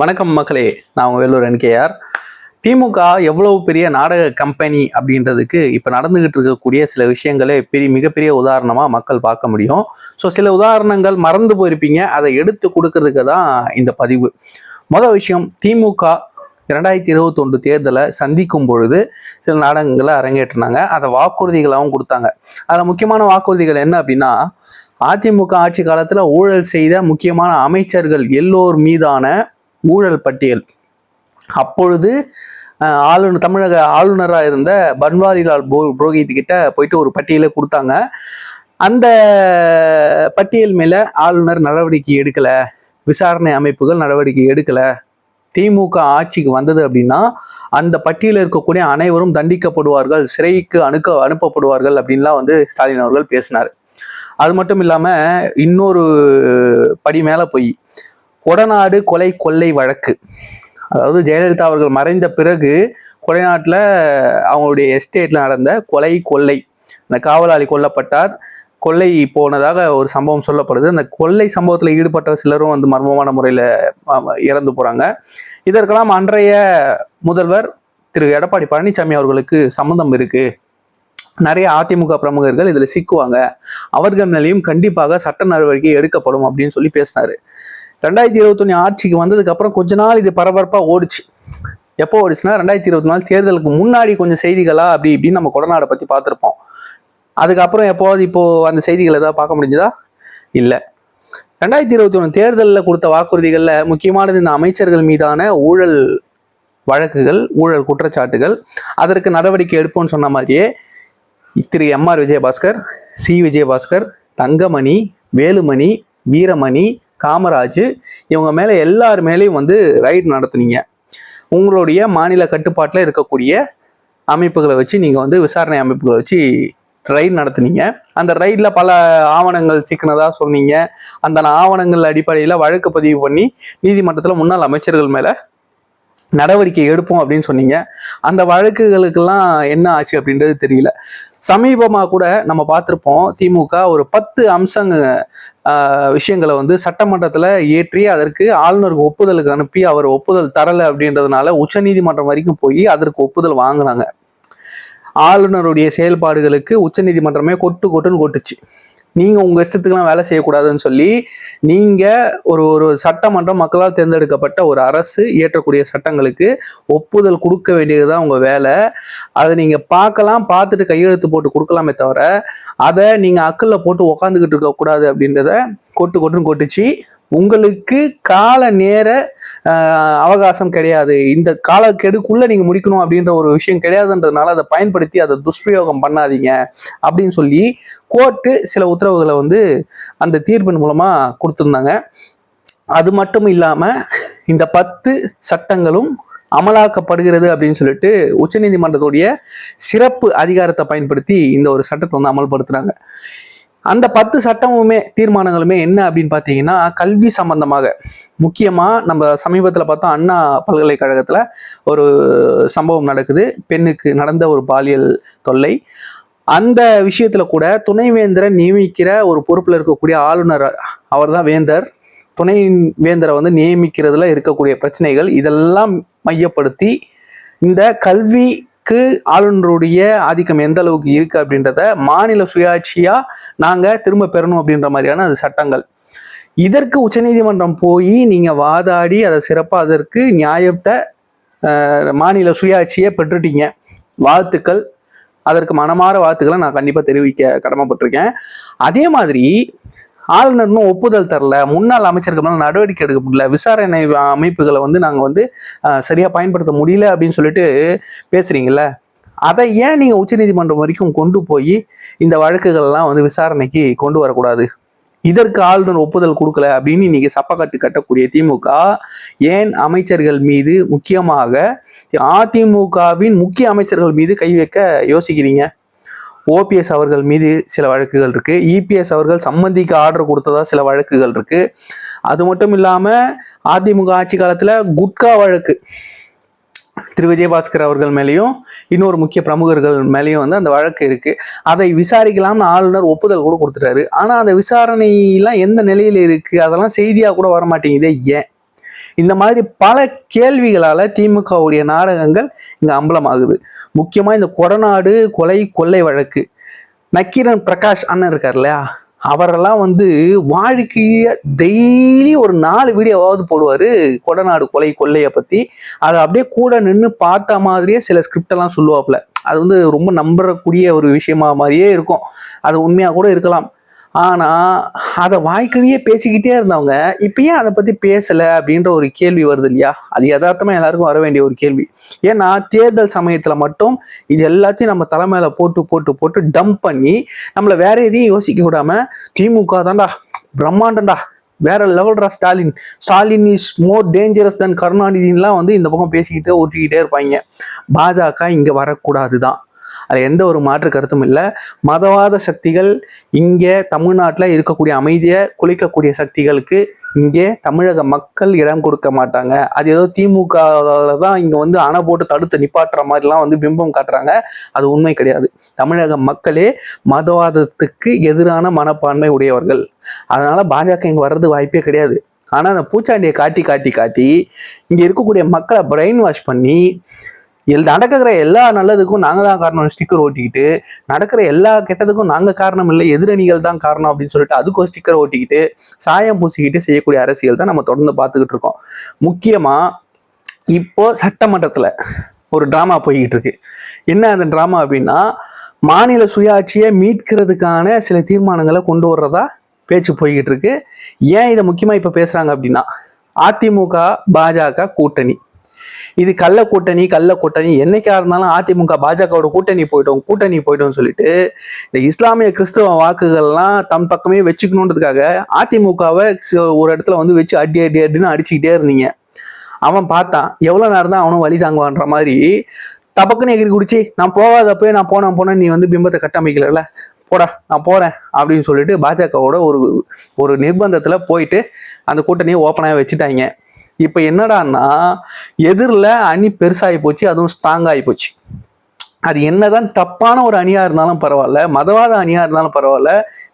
வணக்கம் மக்களே நான் உங்கள் வேலூர் என்கேஆர். திமுக எவ்வளவு பெரிய நாடக கம்பெனி அப்படின்றதுக்கு இப்போ நடந்துகிட்டு இருக்கக்கூடிய சில விஷயங்களே பெரிய மிகப்பெரிய உதாரணமாக மக்கள் பார்க்க முடியும். ஸோ சில உதாரணங்கள் மறந்து போயிருப்பீங்க. அதை எடுத்து கொடுக்கறதுக்கு தான் இந்த பதிவு. மொதல் விஷயம் திமுக இரண்டாயிரத்தி இருபத்தொன்று தேர்தலை சந்திக்கும் பொழுது சில நாடகங்களை அரங்கேற்றினாங்க அதை வாக்குறுதிகளாகவும் கொடுத்தாங்க. அதில் முக்கியமான வாக்குறுதிகள் என்ன அப்படின்னா அதிமுக ஆட்சி காலத்தில் ஊழல் செய்த முக்கியமான அமைச்சர்கள் எல்லோர் மீதான ஊழல் பட்டியல். அப்பொழுது ஆளுநர் தமிழக ஆளுநராக இருந்த பன்வாரிலால் போ புரோஹித் கிட்ட போயிட்டு ஒரு பட்டியலை கொடுத்தாங்க. அந்த பட்டியல் மேலே ஆளுநர் நடவடிக்கை எடுக்கலை. விசாரணை அமைப்புகள் நடவடிக்கை எடுக்கலை. திமுக ஆட்சிக்கு வந்தது அப்படின்னா அந்த பட்டியலில் இருக்கக்கூடிய அனைவரும் தண்டிக்கப்படுவார்கள் சிறைக்கு அணுக்க அனுப்பப்படுவார்கள் அப்படின்லாம் வந்து ஸ்டாலின் அவர்கள் பேசினார். அது மட்டும் இல்லாமல் இன்னொரு படி மேலே போய் கொடநாடு கொலை கொள்ளை வழக்கு. அதாவது ஜெயலலிதா அவர்கள் மறைந்த பிறகு கொடைநாட்டில் அவங்களுடைய எஸ்டேட்டில் நடந்த கொலை கொள்ளை. அந்த காவலாளி கொல்லப்பட்டார். கொள்ளை போனதாக ஒரு சம்பவம் சொல்லப்படுது. அந்த கொள்ளை சம்பவத்தில் ஈடுபட்ட சிலரும் வந்து மர்மமான முறையில் இறந்து போகிறாங்க இதற்கெல்லாம் அன்றைய முதல்வர் திரு. எடப்பாடி பழனிசாமி அவர்களுக்கு சம்மந்தம் இருக்குது நிறைய அதிமுக பிரமுகர்கள் இதில் சிக்குவாங்க. அவர்கள் மேலேயும் கண்டிப்பாக சட்ட நடவடிக்கை எடுக்கப்படும் அப்படின்னு சொல்லி பேசினார். ரெண்டாயிரத்தி இருபத்தொன்னு ஆட்சிக்கு வந்ததுக்கு அப்புறம் கொஞ்ச நாள் இது பரபரப்பா ஓடிச்சு. எப்போ ஓடிச்சுன்னா ரெண்டாயிரத்தி இருபத்தி நாலு தேர்தலுக்கு முன்னாடி கொஞ்சம் செய்திகளா அப்படி இப்படின்னு நம்ம கொடநாடை பத்தி பார்த்துருப்போம். அதுக்கப்புறம் எப்போது இப்போ அந்த செய்திகள் ஏதாவது பார்க்க முடிஞ்சதா? இல்லை. ரெண்டாயிரத்தி இருபத்தி ஒன்று தேர்தலில் கொடுத்த வாக்குறுதிகளில் முக்கியமானது இந்த அமைச்சர்கள் மீதான ஊழல் வழக்குகள் ஊழல் குற்றச்சாட்டுகள் அதற்கு நடவடிக்கை எடுப்போம்னு சொன்ன மாதிரியே Thiru M R Vijayabaskar C Vijayabaskar Thangamani Velumani Veeramani Kamaraj இவங்க மேலே எல்லார் மேலேயும் வந்து ரைடு நடத்துனீங்க. உங்களுடைய மாநில கட்டுப்பாட்டில் இருக்கக்கூடிய அமைப்புகளை வச்சு நீங்கள் வந்து விசாரணை அமைப்புகளை வச்சு ரைடு நடத்துனீங்க. அந்த ரைடில் பல ஆவணங்கள் சிக்கினதாக சொன்னீங்க. அந்த ஆவணங்கள் அடிப்படையில் வழக்கு பதிவு பண்ணி நீதிமன்றத்தில் முன்னாள் அமைச்சர்கள் மேலே நடவடிக்கை எடுப்போம் அப்படின்னு சொன்னீங்க. அந்த வழக்குகளுக்கெல்லாம் என்ன ஆச்சு அப்படின்றது தெரியல. சமீபமாக கூட நம்ம பார்த்துருப்போம் திமுக ஒரு பத்து அம்சங்க விஷயங்களை வந்து சட்டமன்றத்தில் ஏற்றி அதற்கு ஆளுநருக்கு ஒப்புதலுக்கு அனுப்பி அவர் ஒப்புதல் தரலை அப்படின்றதுனால உச்சநீதிமன்றம் வரைக்கும் போய் அதற்கு ஒப்புதல் வாங்கினாங்க. ஆளுநருடைய செயல்பாடுகளுக்கு உச்சநீதிமன்றமே கொட்டு கொட்டுன்னு கொட்டுச்சு. நீங்க உங்க இஷ்டத்துக்குலாம் வேலை செய்யக்கூடாதுன்னு சொல்லி நீங்க ஒரு ஒரு சட்டமன்றம் மக்களால் தேர்ந்தெடுக்கப்பட்ட ஒரு அரசு இயற்றக்கூடிய சட்டங்களுக்கு ஒப்புதல் கொடுக்க வேண்டியதுதான் உங்க வேலை. அதை நீங்க பார்க்கலாம் பார்த்துட்டு கையெழுத்து போட்டு கொடுக்கலாமே தவிர அதை நீங்க அக்கல்ல போட்டு உக்காந்துக்கிட்டு இருக்க கூடாது அப்படின்றத கொட்டு கொட்டுன்னு கொட்டுச்சு. உங்களுக்கு கால நேர அவகாசம் கிடையாது. இந்த காலக்கெடுக்குள்ள நீங்க முடிக்கணும் அப்படின்ற ஒரு விஷயம் கிடையாதுன்றதுனால அதை பயன்படுத்தி அதை துஷ்பிரயோகம் பண்ணாதீங்க அப்படின்னு சொல்லி கோர்ட்டு சில உத்தரவுகளை வந்து அந்த தீர்ப்பின் மூலமா கொடுத்துருந்தாங்க. அது மட்டும் இல்லாம இந்த பத்து சட்டங்களும் அமலாக்கப்படுகிறது அப்படின்னு சொல்லிட்டு உச்சநீதிமன்றத்துடைய சிறப்பு அதிகாரத்தை பயன்படுத்தி இந்த ஒரு சட்டத்தை வந்து அமல்படுத்துறாங்க. அந்த பத்து சட்டமுமே தீர்மானங்களுமே என்ன அப்படின்னு பார்த்தீங்கன்னா கல்வி சம்பந்தமாக. முக்கியமாக நம்ம சமீபத்தில் பார்த்தோம் அண்ணா பல்கலைக்கழகத்தில் ஒரு சம்பவம் நடக்குது. பெண்ணுக்கு நடந்த ஒரு பாலியல் தொல்லை. அந்த விஷயத்துல கூட துணைவேந்தரை நியமிக்கிற ஒரு பொறுப்பில் இருக்கக்கூடிய ஆளுநர் அவர்தான் வேந்தர். துணை வேந்தரை வந்து நியமிக்கிறதுல இருக்கக்கூடிய பிரச்சனைகள் இதெல்லாம் மையப்படுத்தி இந்த கல்வி அளவுக்கு ஆளுநருடைய ஆதிக்கம் எந்த அளவுக்கு இருக்கு அப்படின்றத மாநில சுயாட்சியா நாங்க திரும்ப பெறணும் அப்படின்ற மாதிரியான அது சட்டங்கள். இதற்கு உச்சநீதிமன்றம் போய் நீங்க வாதாடி அதை சிறப்பாக அதற்கு நியாயத்தை மாநில சுயாட்சியை பெற்றுட்டீங்க. வாழ்த்துக்கள். அதற்கு மனமாற வாழ்த்துக்களை நான் கண்டிப்பாக தெரிவிக்க கடமைப்பட்டிருக்கேன். அதே மாதிரி ஆளுநர் இன்னும் ஒப்புதல் தரல. முன்னாள் அமைச்சர்கள் மேலே நடவடிக்கை எடுக்க முடியல. விசாரணை அமைப்புகளை வந்து நாங்கள் வந்து சரியாக பயன்படுத்த முடியல அப்படின்னு சொல்லிட்டு பேசுறீங்கல்ல? அதை ஏன் நீங்கள் உச்சநீதிமன்றம் வரைக்கும் கொண்டு போய் இந்த வழக்குகள்லாம் வந்து விசாரணைக்கு கொண்டு வரக்கூடாது? இதற்கு ஆளுநர் ஒப்புதல் கொடுக்கல அப்படின்னு இன்னைக்கு சப்பக்கட்டு கட்டக்கூடிய திமுக ஏன் அமைச்சர்கள் மீது முக்கியமாக அதிமுகவின் முக்கிய அமைச்சர்கள் மீது கை வைக்க யோசிக்கிறீங்க? ஓபிஎஸ் அவர்கள் மீது சில வழக்குகள் இருக்கு. இபிஎஸ் அவர்கள் சம்மந்திக்கு ஆர்டர் கொடுத்ததா சில வழக்குகள் இருக்கு. அது மட்டும் இல்லாம அதிமுக ஆட்சி காலத்துல குட்கா வழக்கு. திரு. விஜயபாஸ்கர் அவர்கள் மேலேயும் இன்னொரு முக்கிய பிரமுகர்கள் மேலேயும் வந்து அந்த வழக்கு இருக்கு. அதை விசாரிக்கலாம்னு ஆளுநர் ஒப்புதல் கூட கொடுத்துட்டாரு. ஆனா அந்த விசாரணையெல்லாம் எந்த நிலையில இருக்கு? அதெல்லாம் செய்தியா கூட வர மாட்டேங்குதே ஏன்? இந்த மாதிரி பல கேள்விகளால் திமுகவுடைய நாடகங்கள் இங்கே அம்பலமாகுது. முக்கியமாக இந்த கொடநாடு கொலை கொள்ளை வழக்கு. நக்கீரன் பிரகாஷ் அண்ணன் இருக்கார் இல்லையா? அவரெல்லாம் வந்து வாழ்க்கைய டெய்லி ஒரு நாலு வீடியோவாவது போடுவார் கொடநாடு கொலை கொள்ளையை பற்றி அதை அப்படியே கூட நின்று பார்த்த மாதிரியே சில ஸ்கிரிப்டெல்லாம் சொல்லுவாப்புல. அது வந்து ரொம்ப நம்புறக்கூடிய ஒரு விஷயமா மாதிரியே இருக்கும். அது உண்மையாக கூட இருக்கலாம். ஆனா அதை வாய்க்கடியே பேசிக்கிட்டே இருந்தவங்க இப்போ ஏன் அதை பத்தி பேசல அப்படின்ற ஒரு கேள்வி வருது இல்லையா? அது யதார்த்தமா எல்லாருக்கும் வர வேண்டிய ஒரு கேள்வி. ஏன்னா தேர்தல் சமயத்துல மட்டும் இது எல்லாத்தையும் நம்ம தலைமையில போட்டு போட்டு போட்டு டம்ப் பண்ணி நம்மள வேற எதையும் யோசிக்க விடாம திமுக தான்டா பிரம்மாண்டம்டா வேற லெவல்ரா Stalin. Stalin is more dangerous than கருணாநிதின்லாம் வந்து இந்த பக்கம் பேசிக்கிட்டே ஓட்டிக்கிட்டே இருப்பாங்க. பாஜக இங்க வரக்கூடாது தான் அது எந்த ஒரு மாற்று கருத்தும் இல்லை. மதவாத சக்திகள் இங்கே தமிழ்நாட்டில் இருக்கக்கூடிய அமைதியை குலைக்கக்கூடிய சக்திகளுக்கு இங்கே தமிழக மக்கள் இடம் கொடுக்க மாட்டாங்க. அது ஏதோ திமுக தான் இங்கே வந்து அணை போட்டு தடுத்து நிப்பாட்டுற மாதிரிலாம் வந்து பிம்பம் காட்டுறாங்க. அது உண்மை கிடையாது. தமிழக மக்களே மதவாதத்துக்கு எதிரான மனப்பான்மை உடையவர்கள். அதனால பாஜக இங்கே வர்றது வாய்ப்பே கிடையாது. ஆனால் அந்த பூச்சாண்டியை காட்டி காட்டி காட்டி இங்கே இருக்கக்கூடிய மக்களை பிரெயின் வாஷ் பண்ணி எல் நடக்கிற எல்லா நல்லதுக்கும் நாங்கள் தான் காரணம். ஸ்டிக்கர் ஓட்டிக்கிட்டு நடக்கிற எல்லா கெட்டதுக்கும் நாங்கள் காரணம் இல்லை. எதிரணிகள் தான் காரணம் அப்படின்னு சொல்லிட்டு அதுக்கு ஒரு ஸ்டிக்கர் ஓட்டிக்கிட்டு சாயம் பூசிக்கிட்டு செய்யக்கூடிய அரசியல் தான் நம்ம தொடர்ந்து பார்த்துக்கிட்டு இருக்கோம். முக்கியமாக இப்போ சட்டமன்றத்தில் ஒரு ட்ராமா போய்கிட்டு இருக்கு. என்ன அந்த ட்ராமா அப்படின்னா மாநில சுயாட்சியை மீட்கிறதுக்கான சில தீர்மானங்களை கொண்டு வர்றதா பேச்சு போய்கிட்டு இருக்கு. ஏன் இதை முக்கியமாக இப்போ பேசுகிறாங்க அப்படின்னா அதிமுக பாஜக கூட்டணி. இது கள்ள கூட்டணி கள்ள கூட்டணி என்னைக்கா இருந்தாலும் அதிமுக பாஜகவோட கூட்டணி போயிட்டோம் கூட்டணி போயிட்டோம்னு சொல்லிட்டு இந்த இஸ்லாமிய கிறிஸ்தவ வாக்குகள்லாம் தம் பக்கமே வச்சுக்கணுன்றதுக்காக அதிமுகவை ஒரு இடத்துல வந்து வச்சு அடி அடி அடின்னு அடிச்சுக்கிட்டே இருந்தீங்க. அவன் பார்த்தான் எவ்வளோ நேரம் தான் அவனும் வழி தாங்குவான்ற மாதிரி தபக்குன்னு எகிரி குடிச்சு நான் போகாதப்பவே நான் போனேன் போனேன் நீ வந்து பிம்பத்தை கட்டமைக்கல போடா நான் போறேன் அப்படின்னு சொல்லிட்டு பாஜகவோட ஒரு ஒரு நிர்பந்தத்துல போயிட்டு அந்த கூட்டணியை ஓப்பனாக வச்சுட்டாங்க. இப்போ என்னடான்னா எதிரில் அணி பெருசாகி போச்சு அதுவும் ஸ்ட்ராங் ஆகி போச்சு. அது என்னதான் தப்பான ஒரு அணியா இருந்தாலும் பரவாயில்ல மதவாத அணியா இருந்தாலும் பரவாயில்ல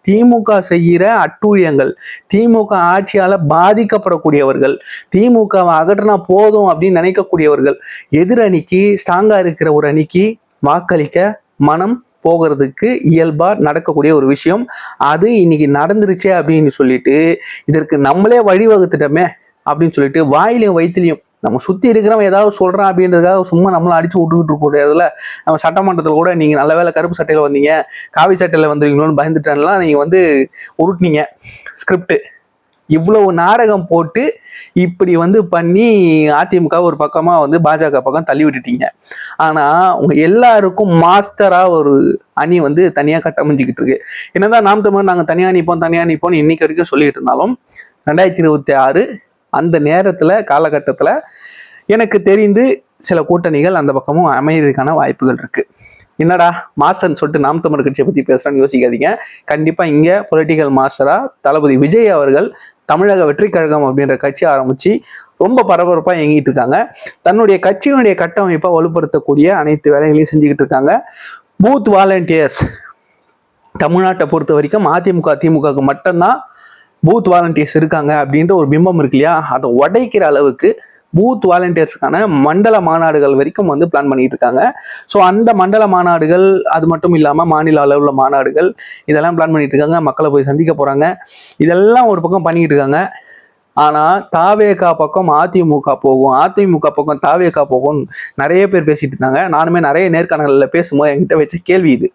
திமுக செய்கிற அட்டூழியங்கள் திமுக ஆட்சியால பாதிக்கப்படக்கூடியவர்கள் திமுகவை அகற்றினா போதும் அப்படின்னு நினைக்கக்கூடியவர்கள் எதிர் அணிக்கு ஸ்ட்ராங்கா இருக்கிற ஒரு அணிக்கு வாக்களிக்க மனம் போகிறதுக்கு இயல்பாக நடக்கக்கூடிய ஒரு விஷயம். அது இன்னைக்கு நடந்துருச்சே அப்படின்னு சொல்லிட்டு இதற்கு நம்மளே வழிவகுத்துட்டோமே அப்படின்னு சொல்லிட்டு வாயிலையும் வயிற்றுலையும் நம்ம சுற்றி இருக்கிறவன் ஏதாவது சொல்கிறான் அப்படின்றதுக்காக சும்மா நம்மளை அடிச்சு விட்டுக்கிட்டு இருக்க முடியாதுல நம்ம சட்டமன்றத்தில் கூட நீங்கள் நல்ல வேலை கருப்பு சட்டையில் வந்தீங்க காவி சட்டையில் வந்துருவீங்களோன்னு பயந்துட்டான்லாம் நீங்கள் வந்து உருட்டினீங்க. ஸ்கிரிப்ட் இவ்வளவு நாடகம் போட்டு இப்படி வந்து பண்ணி அதிமுக ஒரு பக்கமாக வந்து பாஜக பக்கம் தள்ளி விட்டுட்டீங்க. ஆனால் உங்க எல்லாருக்கும் மாஸ்டராக ஒரு அணி வந்து தனியாக கட்டமைஞ்சிக்கிட்டு இருக்கு. என்னதான் நாம் தமிழ் நாங்கள் தனியாக நிற்போம் தனியாக நிற்போம்னு இன்னைக்கு வரைக்கும் சொல்லிட்டு இருந்தாலும் ரெண்டாயிரத்தி இருபத்தி ஆறு அந்த நேரத்தில் காலகட்டத்தில் எனக்கு தெரிந்து சில கூட்டணிகள் அந்த பக்கமும் அமையறதுக்கான வாய்ப்புகள் இருக்குது என்னடா மாஸ்டர்னு சொல்லிட்டு நாம் தமிழ் கட்சியை பற்றி பேசுகிறேன்னு யோசிக்காதீங்க. கண்டிப்பாக இங்கே பொலிட்டிக்கல் மாஸ்டராக தளபதி விஜய் அவர்கள் தமிழக வெற்றி கழகம் அப்படின்ற கட்சி ஆரம்பித்து ரொம்ப பரபரப்பாக இயங்கிட்டு இருக்காங்க. தன்னுடைய கட்சியினுடைய கட்டமைப்பை வலுப்படுத்தக்கூடிய அனைத்து வேலைகளையும் செஞ்சுக்கிட்டு இருக்காங்க. பூத் வாலண்டியர்ஸ் தமிழ்நாட்டை பொறுத்த வரைக்கும் அதிமுக திமுகவுக்கு மட்டும்தான் பூத் வாலண்டியர்ஸ் இருக்காங்க அப்படின்ற ஒரு பிம்பம் இருக்கு இல்லையா? அதை உடைக்கிற அளவுக்கு பூத் வாலண்டியர்ஸ்க்கான மண்டல மாநாடுகள் வரைக்கும் வந்து பிளான் பண்ணிட்டு இருக்காங்க. ஸோ அந்த மண்டல மாநாடுகள் அது மட்டும் இல்லாமல் மாநில அளவில் மாநாடுகள் இதெல்லாம் பிளான் பண்ணிட்டு இருக்காங்க. மக்களை போய் சந்திக்க போகிறாங்க இதெல்லாம் ஒரு பக்கம் பண்ணிட்டு இருக்காங்க. ஆனால் தாவேகா பக்கம் அதிமுக போகும். அதிமுக பக்கம் தாவேகா போகும். நிறைய பேர் பேசிட்டு இருந்தாங்க. நானுமே நிறைய நேர்காணல்களில் பேசும்போது என்கிட்ட வச்ச கேள்வி இது.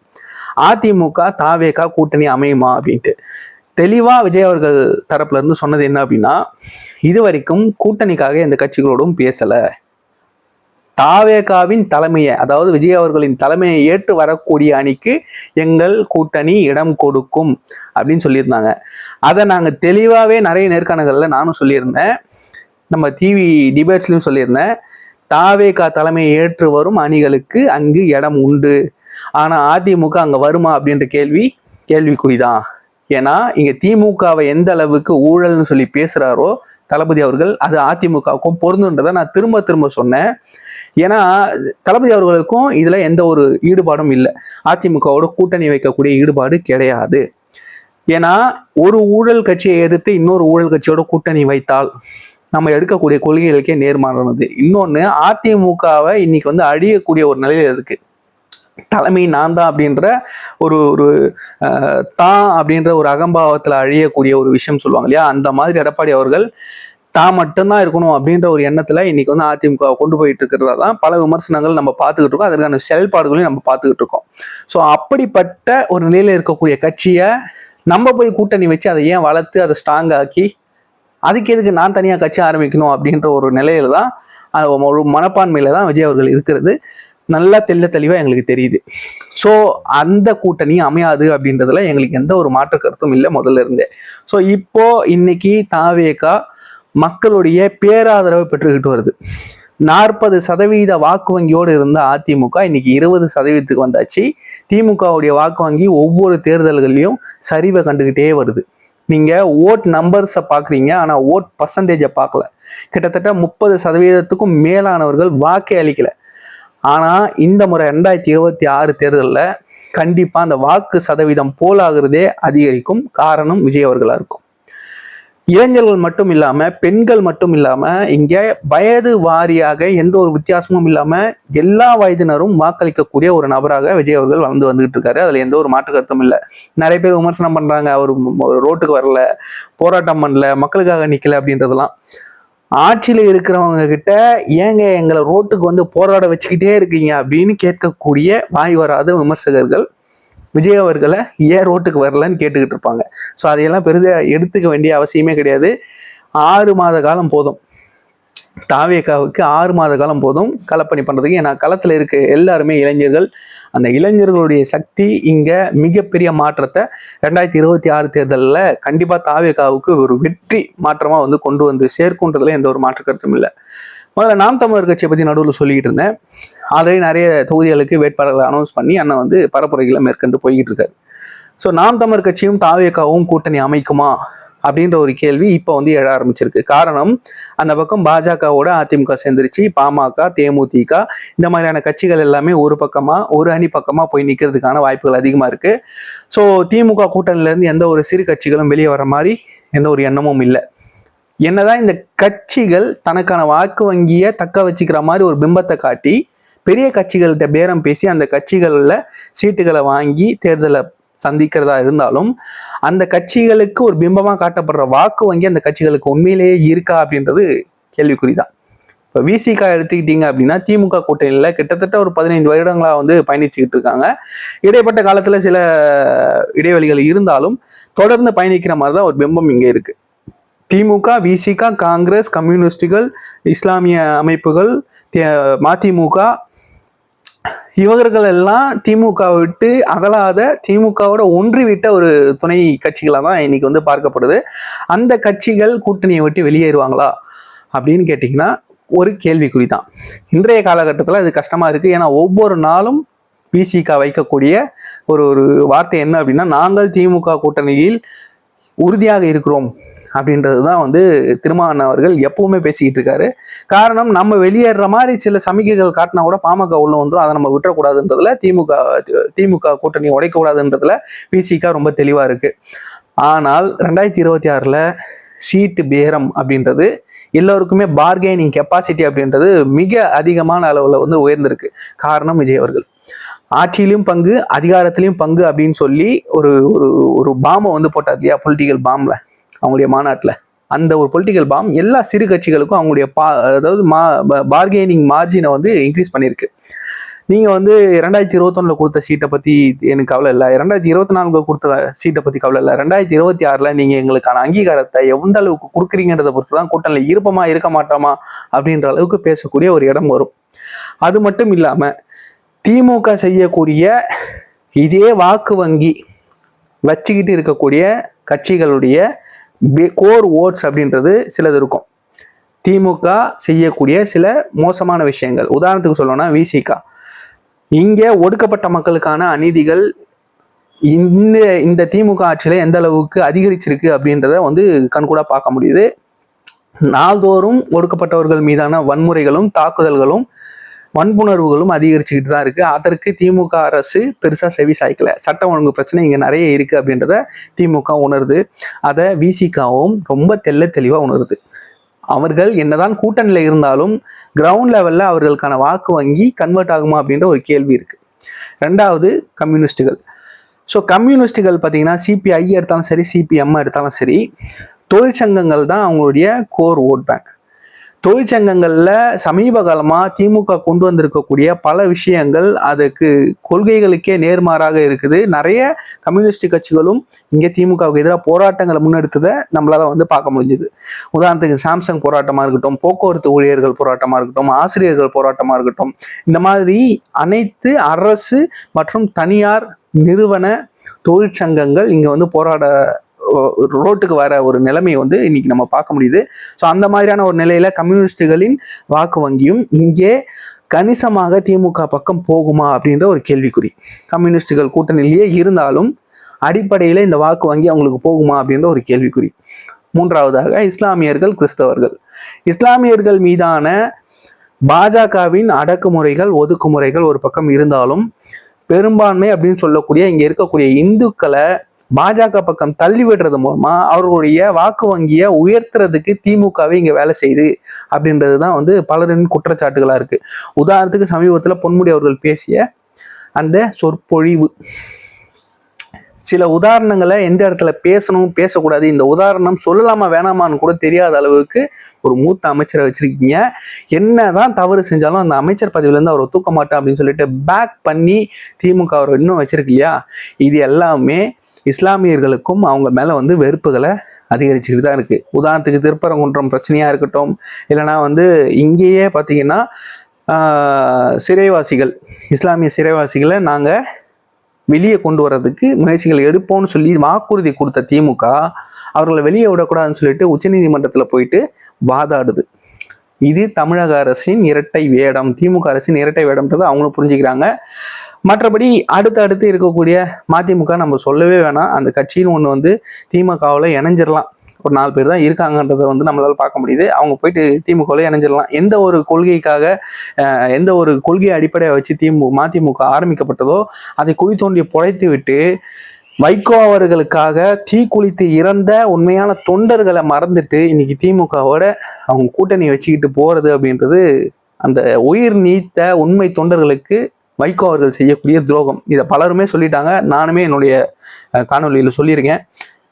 அதிமுக தாவேகா கூட்டணி அமையுமா அப்படின்ட்டு. தெளிவாக விஜய் அவர்கள் தரப்புல இருந்து சொன்னது என்ன அப்படின்னா இது வரைக்கும் கூட்டணிக்காக எந்த கட்சிகளோடும் பேசலை. தாவேகாவின் தலைமையை அதாவது விஜய் அவர்களின் தலைமையை ஏற்று வரக்கூடிய அணிக்கு எங்கள் கூட்டணி இடம் கொடுக்கும் அப்படின்னு சொல்லியிருந்தாங்க. அதை நாங்கள் தெளிவாகவே நிறைய நேர்காணல்களில் நானும் சொல்லியிருந்தேன். நம்ம டிவி டிபேட்ஸ்லையும் சொல்லியிருந்தேன். தாவேகா தலைமையை ஏற்று வரும் அணிகளுக்கு அங்கு இடம் உண்டு. ஆனால் அதிமுக அங்கே வருமா அப்படின்ற கேள்வி கேள்விக்குறிதான். ஏன்னா இங்க திமுகவை எந்த அளவுக்கு ஊழல்னு சொல்லி பேசுறாரோ தளபதி அவர்கள் அது அதிமுகவுக்கும் பொருந்துன்றதை நான் திரும்ப திரும்ப சொன்னேன். ஏன்னா தளபதி அவர்களுக்கும் இதுல எந்த ஒரு ஈடுபாடும் இல்லை. அதிமுகவோட கூட்டணி வைக்கக்கூடிய ஈடுபாடு கிடையாது. ஏன்னா ஒரு ஊழல் கட்சியை எதிர்த்து இன்னொரு ஊழல் கட்சியோட கூட்டணி வைத்தால் நம்ம எடுக்கக்கூடிய கொள்கைகளுக்கே நேர்மாறானது. இன்னொன்று அதிமுகவை இன்னைக்கு வந்து அழியக்கூடிய ஒரு நிலையில இருக்கு. தலைமை நான் தான் அப்படின்ற ஒரு ஒரு அஹ், தான் அப்படின்ற ஒரு அகம்பாவத்தில் அழியக்கூடிய ஒரு விஷயம் சொல்லுவாங்க இல்லையா? அந்த மாதிரி எடப்பாடி அவர்கள் தான் மட்டும்தான் இருக்கணும் அப்படின்ற ஒரு எண்ணத்துல இன்னைக்கு வந்து அதிமுக கொண்டு போயிட்டு இருக்கிறதா தான் பல விமர்சனங்கள் நம்ம பார்த்துக்கிட்டு இருக்கோம். அதற்கான செயல்பாடுகளையும் நம்ம பார்த்துக்கிட்டு இருக்கோம். ஸோ அப்படிப்பட்ட ஒரு நிலையில இருக்கக்கூடிய கட்சியை நம்ம போய் கூட்டணி வச்சு அதை ஏன் வளர்த்து அதை ஸ்ட்ராங் ஆக்கி அதுக்கு எதுக்கு நான் தனியாக கட்சி ஆரம்பிக்கணும் அப்படின்ற ஒரு நிலையில தான் அது ஒரு மனப்பான்மையில தான் விஜய் அவர்கள் இருக்கிறது. நல்லா தெள்ள தெளிவாக எங்களுக்கு தெரியுது. ஸோ அந்த கூட்டணி அமையாது அப்படின்றதுல எங்களுக்கு எந்த ஒரு மாற்று கருத்தும் இல்லை முதல்ல இருந்தே. ஸோ இப்போ இன்னைக்கு தாவேகா மக்களுடைய பேராதரவை பெற்றுக்கிட்டு வருது. நாற்பது சதவீத வாக்கு வங்கியோடு இருந்த அதிமுக இன்னைக்கு இருபது சதவீதத்துக்கு வந்தாச்சு. திமுகவுடைய வாக்கு வங்கி ஒவ்வொரு தேர்தல்கள்லையும் சரிவை கண்டுக்கிட்டே வருது. நீங்க ஓட் நம்பர்ஸை பார்க்குறீங்க ஆனால் ஓட் பர்சன்டேஜை பார்க்கல கிட்டத்தட்ட முப்பது சதவீதத்துக்கும் மேலானவர்கள் வாக்கே அளிக்கலை. ஆனா இந்த முறை ரெண்டாயிரத்தி இருபத்தி ஆறு தேர்தலில் கண்டிப்பா அந்த வாக்கு சதவீதம் போலாகிறதே அதிகரிக்கும் காரணம் விஜய் அவர்களா இருக்கும். இளைஞர்கள் மட்டும் இல்லாம பெண்கள் மட்டும் இல்லாம இங்கே வயது வாரியாக எந்த ஒரு வித்தியாசமும் இல்லாம எல்லா வயதினரும் வாக்களிக்கக்கூடிய ஒரு நபராக விஜய் அவர்கள் வளர்ந்து வந்துகிட்டு இருக்காரு. அதுல எந்த ஒரு மாற்று கருத்தும் இல்லை. நிறைய பேர் விமர்சனம் பண்றாங்க அவர் ரோட்டுக்கு வரல போராட்டம் பண்ணல மக்களுக்காக நிக்கல அப்படின்றதெல்லாம். ஆட்சியில் இருக்கிறவங்க கிட்ட ஏங்க எங்களை ரோட்டுக்கு வந்து போராட வச்சுக்கிட்டே இருக்கீங்க அப்படின்னு கேட்கக்கூடிய வாய் வராத விமர்சகர்கள் விஜய் அவர்களை ஏன் ரோட்டுக்கு வரலன்னு கேட்டுக்கிட்டு இருப்பாங்க. ஸோ அதையெல்லாம் பெரிதாக எடுத்துக்க வேண்டிய அவசியமே கிடையாது. ஆறு மாத காலம் போதும். தாவேக்காவுக்கு ஆறு மாத காலம் போதும் களப்பணி பண்ணுறதுக்கு ஏன்னா களத்தில் இருக்க எல்லாருமே இளைஞர்கள். அந்த இளைஞர்களுடைய சக்தி இங்கே மிகப்பெரிய மாற்றத்தை ரெண்டாயிரத்தி இருபத்தி ஆறு தேர்தலில் கண்டிப்பாக தாவேக்காவுக்கு ஒரு வெற்றி மாற்றமாக வந்து கொண்டு வந்து சேர்க்குன்றதுல எந்த ஒரு மாற்று கருத்தும் இல்லை. முதல்ல நாம் தமிழர் கட்சியை பற்றி நடுவில் சொல்லிக்கிட்டு இருந்தேன். ஆல்ரெடி நிறைய தொகுதிகளுக்கு வேட்பாளர்களை அனௌன்ஸ் பண்ணி அண்ணன் வந்து பரப்புரைகளை மேற்கொண்டு போய்கிட்டு இருக்காரு. ஸோ நாம் தமிழர் கட்சியும் தாவேக்காவும் கூட்டணி அமைக்குமா? அப்படின்ற ஒரு கேள்வி இப்போ வந்து எழ ஆரம்பிச்சிருக்கு. காரணம் அந்த பக்கம் பாஜகவோட அதிமுக சேர்ந்துருச்சு. பாமக தேமுதிக இந்த மாதிரியான கட்சிகள் எல்லாமே ஒரு பக்கமா ஒரு அணி பக்கமா போய் நிற்கிறதுக்கான வாய்ப்புகள் அதிகமா இருக்கு. ஸோ திமுக கூட்டணியிலேருந்து எந்த ஒரு சிறு கட்சிகளும் வெளியே வர மாதிரி எந்த ஒரு எண்ணமும் இல்லை. என்னதான் இந்த கட்சிகள் தனக்கான வாக்கு வங்கியை தக்க வச்சுக்கிற மாதிரி ஒரு பிம்பத்தை காட்டி பெரிய கட்சிகள்கிட்ட பேரம் பேசி அந்த கட்சிகளில் சீட்டுகளை வாங்கி தேர்தலை சந்திக்கிறதா இருந்தாலும் அந்த கட்சிகளுக்கு ஒரு பிம்பமா காட்டப்படுற வாக்கு வங்கி அந்த கட்சிகளுக்கு உண்மையிலேயே இருக்கா அப்படின்றது கேள்விக்குறிதான். இப்போ விசிகா எடுத்துக்கிட்டீங்க அப்படின்னா திமுக கூட்டணியில் கிட்டத்தட்ட ஒரு பதினைந்து வருடங்களா வந்து பயணிச்சுக்கிட்டு இருக்காங்க. இடைப்பட்ட காலத்துல சில இடைவெளிகள் இருந்தாலும் தொடர்ந்து பயணிக்கிற மாதிரி தான் ஒரு பிம்பம் இங்கே இருக்கு. திமுக விசிகா காங்கிரஸ் கம்யூனிஸ்டுகள் இஸ்லாமிய அமைப்புகள் மதிமுக இவர்கள் எல்லாம் திமுகவை விட்டு அகலாத திமுகவோட ஒன்றிவிட்ட ஒரு துணை கட்சிகளாக தான் இன்னைக்கு வந்து பார்க்கப்படுது. அந்த கட்சிகள் கூட்டணியை விட்டு வெளியேறுவாங்களா அப்படின்னு கேட்டிங்கன்னா ஒரு கேள்விக்குறி தான் இன்றைய காலகட்டத்தில் அது கஷ்டமாக இருக்குது ஏன்னா ஒவ்வொரு நாளும் பிசிக வைக்கக்கூடிய ஒரு ஒரு வார்த்தை என்ன அப்படின்னா நாங்கள் திமுக கூட்டணியில் உறுதியாக இருக்கிறோம். அப்படின்றது தான் வந்து திருமாவன் அவர்கள் எப்பவுமே பேசிக்கிட்டு இருக்காரு. காரணம் நம்ம வெளியேற மாதிரி சில சமிக்கைகள் காட்டினா கூட பாமக உள்ள வந்துடும் அதை நம்ம விட்டுறக்கூடாதுன்றதுல திமுக திமுக கூட்டணி உடைக்கக்கூடாதுன்றதுல பிசிக ரொம்ப தெளிவாக இருக்கு. ஆனால் ரெண்டாயிரத்தி இருபத்தி ஆறில் சீட்டு பேரம் அப்படின்றது எல்லோருக்குமே பார்கெனிங் கெப்பாசிட்டி அப்படின்றது மிக அதிகமான அளவில் வந்து உயர்ந்திருக்கு. காரணம் விஜய் அவர்கள். ஆட்சியிலும் பங்கு அதிகாரத்திலையும் பங்கு அப்படின்னு சொல்லி ஒரு ஒரு ஒரு பாம்பை வந்து போட்டார் இல்லையா? பொலிட்டிக்கல் பாம்பில் அவங்களுடைய மாநாட்டில். அந்த ஒரு பொலிட்டிக்கல் பாம் எல்லா சிறு கட்சிகளுக்கும் அவங்களுடைய பா அதாவது மா பார்கெனிங் மார்ஜினை வந்து இன்க்ரீஸ் பண்ணியிருக்கு. நீங்கள் வந்து ரெண்டாயிரத்தி இருபத்தொன்னில் கொடுத்த சீட்டை பற்றி எனக்கு கவலை இல்லை. ரெண்டாயிரத்தி இருபத்தி நான்கு கொடுத்த சீட்டை பற்றி கவலை இல்லை. ரெண்டாயிரத்தி இருபத்தி ஆறில் நீங்கள் எங்களுக்கான அங்கீகாரத்தை எந்த அளவுக்கு கொடுக்குறீங்கன்றதை பொறுத்து தான் கூட்டணியில் இருப்போமா இருக்க மாட்டோமா அப்படின்ற அளவுக்கு பேசக்கூடிய ஒரு இடம் வரும். அது மட்டும் இல்லாமல் திமுக செய்யக்கூடிய இதே வாக்கு வங்கி வச்சுக்கிட்டு இருக்கக்கூடிய கட்சிகளுடைய கோர் ஓட்ஸ் அப்படின்றது சிலது இருக்கும். திமுக செய்யக்கூடிய சில மோசமான விஷயங்கள். உதாரணத்துக்கு சொல்லணும்னா விசிகா இங்கே ஒடுக்கப்பட்ட மக்களுக்கான அநீதிகள் இந்த இந்த திமுக ஆட்சியில் எந்த அளவுக்கு அதிகரிச்சிருக்கு அப்படின்றத வந்து கண்கூடாக பார்க்க முடியுது. நாள்தோறும் ஒடுக்கப்பட்டவர்கள் மீதான வன்முறைகளும் தாக்குதல்களும் வன்புணர்வுகளும் அதிகரிச்சுக்கிட்டு தான் இருக்குது அதற்கு திமுக அரசு பெருசாக செவி சாய்க்கல. சட்டம் ஒழுங்கு பிரச்சனை இங்கே நிறைய இருக்குது அப்படின்றத திமுக உணருது. அதை விசிகாவும் ரொம்ப தெள்ள தெளிவாக உணருது. அவர்கள் என்னதான் கூட்டணியில் இருந்தாலும் கிரவுண்ட் லெவலில் அவர்களுக்கான வாக்கு வங்கி கன்வெர்ட் ஆகுமா அப்படின்ற ஒரு கேள்வி இருக்குது ரெண்டாவது கம்யூனிஸ்டுகள். ஸோ கம்யூனிஸ்டுகள் பார்த்தீங்கன்னா சிபிஐ எடுத்தாலும் சரி சிபிஎம் எடுத்தாலும் சரி தொழிற்சங்கங்கள் தான் அவங்களுடைய கோர் ஓட் பேங்க் தொழிற்சங்கங்களில் சமீப காலமாக திமுக கொண்டு வந்திருக்கக்கூடிய பல விஷயங்கள் அதுக்கு கொள்கைகளுக்கே நேர்மாறாக இருக்குது. நிறைய கம்யூனிஸ்ட் கட்சிகளும் இங்கே திமுகவுக்கு எதிராக போராட்டங்களை முன்னெடுத்ததை நம்மளால் வந்து பார்க்க முடிஞ்சுது. உதாரணத்துக்கு சாம்சங் போராட்டமாக இருக்கட்டும் போக்குவரத்து ஊழியர்கள் போராட்டமாக இருக்கட்டும் ஆசிரியர்கள் போராட்டமாக இருக்கட்டும் இந்த மாதிரி அனைத்து அரசு மற்றும் தனியார் நிறுவன தொழிற்சங்கங்கள் இங்கே வந்து போராட ரோட்டுக்கு வர ஒரு நிலைமையை வந்து இன்னைக்கு நம்ம பார்க்க முடியுது. ஸோ அந்த மாதிரியான ஒரு நிலையில கம்யூனிஸ்டுகளின் வாக்கு வங்கியும் இங்கே கணிசமாக திமுக பக்கம் போகுமா அப்படின்ற ஒரு கேள்விக்குறி. கம்யூனிஸ்டுகள் கூட்டணியிலேயே இருந்தாலும் அடிப்படையில் இந்த வாக்கு வங்கி அவங்களுக்கு போகுமா அப்படின்ற ஒரு கேள்விக்குறி. மூன்றாவதாக இஸ்லாமியர்கள் கிறிஸ்தவர்கள். இஸ்லாமியர்கள் மீதான பாஜகவின் அடக்குமுறைகள் ஒதுக்குமுறைகள் ஒரு பக்கம் இருந்தாலும் பெரும்பான்மை அப்படின்னு சொல்லக்கூடிய இங்கே இருக்கக்கூடிய இந்துக்களை பாஜக பக்கம் தள்ளி விடுறது மூலமா அவர்களுடைய வாக்கு வங்கியை உயர்த்துறதுக்கு திமுகவே இங்க வேலை செய்யுது அப்படின்றது தான் வந்து பலரின் குற்றச்சாட்டுகளா இருக்கு. உதாரணத்துக்கு சமீபத்துல பொன்முடி அவர்கள் பேசிய அந்த சொற்பொழிவு. சில உதாரணங்களை எந்த இடத்துல பேசணும் பேசக்கூடாது இந்த உதாரணம் சொல்லலாமா வேணாமான்னு கூட தெரியாத அளவுக்கு ஒரு மூத்த அமைச்சரை வச்சிருக்கீங்க. என்னதான் தவறு செஞ்சாலும் அந்த அமைச்சர் பதவியிலேருந்து அவரை தூக்க மாட்டேன் அப்படின்னு சொல்லிட்டு பேக் பண்ணி திமுக அவர் இன்னும் வச்சிருக்கு இல்லையா? இது எல்லாமே இஸ்லாமியர்களுக்கும் அவங்க மேலே வந்து வெறுப்புகளை அதிகரிச்சுக்கிட்டு தான் இருக்குது உதாரணத்துக்கு திருப்பரங்குன்றம் பிரச்சனையாக இருக்கட்டும் இல்லைனா வந்து இங்கேயே பார்த்தீங்கன்னா சிறைவாசிகள் இஸ்லாமிய சிறைவாசிகளை நாங்கள் வெளியே கொண்டு வர்றதுக்கு முயற்சிகள் எடுப்போம்னு சொல்லி வாக்குறுதி கொடுத்த திமுக அவர்களை வெளியே விடக்கூடாதுன்னு சொல்லிட்டு உச்சநீதிமன்றத்தில் போயிட்டு வாதாடுது. இது தமிழக அரசின் இரட்டை வேடம். திமுக அரசின் இரட்டை வேடம்ன்றது அவங்களும் புரிஞ்சுக்கிறாங்க. மற்றபடி அடுத்து அடுத்து இருக்கக்கூடிய மதிமுக நம்ம சொல்லவே வேணாம். அந்த கட்சின்னு ஒன்று வந்து திமுகவில் இணைஞ்சிடலாம் ஒரு நாலு பேர் தான் இருக்காங்கன்றதை வந்து நம்மளால பார்க்க முடியுது. அவங்க போயிட்டு திமுகவில் இணைஞ்சிடலாம். எந்த ஒரு கொள்கைக்காக எந்த ஒரு கொள்கையை அடிப்படையை வச்சு திமு மதிமுக ஆரம்பிக்கப்பட்டதோ அதை குழி தோண்டி புழைத்து விட்டு வைகோ அவர்களுக்காக தீ குளித்து இறந்த உண்மையான தொண்டர்களை மறந்துட்டு இன்னைக்கு திமுகவோட அவங்க கூட்டணி வச்சுக்கிட்டு போறது அப்படின்றது அந்த உயிர் நீத்த உண்மை தொண்டர்களுக்கு வைகோ அவர்கள் செய்யக்கூடிய துரோகம். இதை பலருமே சொல்லிட்டாங்க. நானுமே என்னுடைய காணொலியில் சொல்லியிருக்கேன்.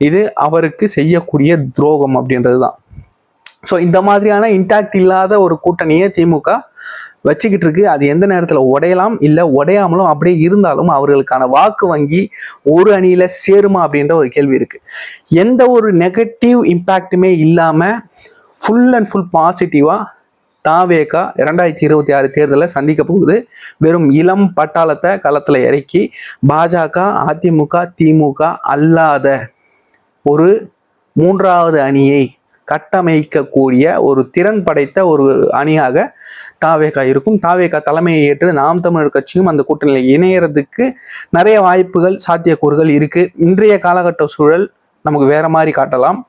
இது அவருக்கு செய்யக்கூடிய துரோகம் அப்படின்றது தான் ஸோ இந்த மாதிரியான இன்டாக்ட் இல்லாத ஒரு கூட்டணியை திமுக வச்சுக்கிட்டு இருக்கு. அது எந்த நேரத்தில் உடையலாம் இல்லை உடையாமலும் அப்படியே இருந்தாலும் அவர்களுக்கான வாக்கு வங்கி ஒரு அணியில் சேருமா அப்படின்ற ஒரு கேள்வி இருக்கு. எந்த ஒரு நெகட்டிவ் இம்பேக்ட்டுமே இல்லாமல் ஃபுல் அண்ட் ஃபுல் பாசிட்டிவாக தாவேகா இரண்டாயிரத்தி இருபத்தி ஆறு தேர்தலை சந்திக்க போகுது. வெறும் இளம் பட்டாளத்தை களத்தில் இறக்கி பாஜக அதிமுக திமுக அல்லாத ஒரு மூன்றாவது அணியை கட்டமைக்கக்கூடிய ஒரு திறன் படைத்த ஒரு அணியாக தாவேகா இருக்கும். தாவேகா தலைமையை ஏற்று நாம் தமிழர் கட்சியும் அந்த கூட்டணியில் இணையறதுக்கு நிறைய வாய்ப்புகள் சாத்தியக்கூறுகள் இருக்கு. இன்றைய காலகட்ட சூழல் நமக்கு வேற மாதிரி காட்டலாம்.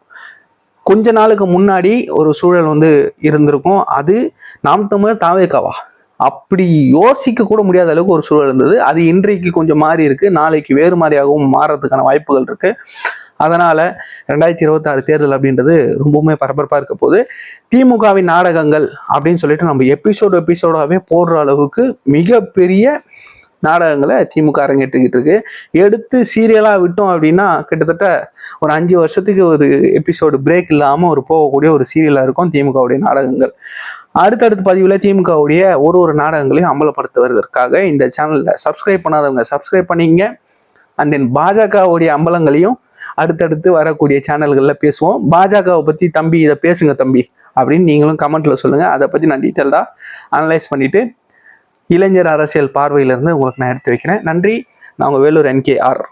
கொஞ்ச நாளுக்கு முன்னாடி ஒரு சூழல் வந்து இருந்திருக்கும். அது நாம் தமிழர் தாவேகாவா? அப்படி யோசிக்க கூட முடியாத அளவுக்கு ஒரு சூழல் இருந்தது. அது இன்றைக்கு கொஞ்சம் மாறி இருக்கு. நாளைக்கு வேறு மாதிரியாகவும் மாறுறதுக்கான வாய்ப்புகள் இருக்கு. அதனால் ரெண்டாயிரத்தி இருபத்தாறு தேர்தல் அப்படின்றது ரொம்பவுமே பரபரப்பாக இருக்க போது திமுகவின் நாடகங்கள் அப்படின்னு சொல்லிட்டு நம்ம எபிசோடு எபிசோடாகவே போடுற அளவுக்கு மிகப்பெரிய நாடகங்களை திமுக அரங்கேற்றுக்கிட்டு இருக்கு. எடுத்து சீரியலாக விட்டோம் அப்படின்னா கிட்டத்தட்ட ஒரு அஞ்சு வருஷத்துக்கு ஒரு எபிசோடு பிரேக் இல்லாமல் ஒரு போகக்கூடிய ஒரு சீரியலாக இருக்கும் திமுகவுடைய நாடகங்கள். அடுத்தடுத்த பதிவில் திமுகவுடைய ஒரு ஒரு நாடகங்களையும் அம்பலப்படுத்துவதற்காக இந்த சேனலில் சப்ஸ்கிரைப் பண்ணாதவங்க சப்ஸ்கிரைப் பண்ணிங்க அண்ட் தென் பாஜகவுடைய அம்பலங்களையும் அடுத்தடுத்து வரக்கூடிய சேனல்களில் பேசுவோம். பாஜகவை பற்றி தம்பி இதை பேசுங்க தம்பி. அப்படின்னு நீங்களும் கமெண்ட்டில் சொல்லுங்கள் அதை பற்றி நான் டீட்டெயில்டாக அனலைஸ் பண்ணிவிட்டு இளைஞர் அரசியல் பார்வையிலிருந்து உங்களுக்கு நான் எடுத்து வைக்கிறேன். நன்றி. நான் உங்கள் வேலூர் என்கேஆர்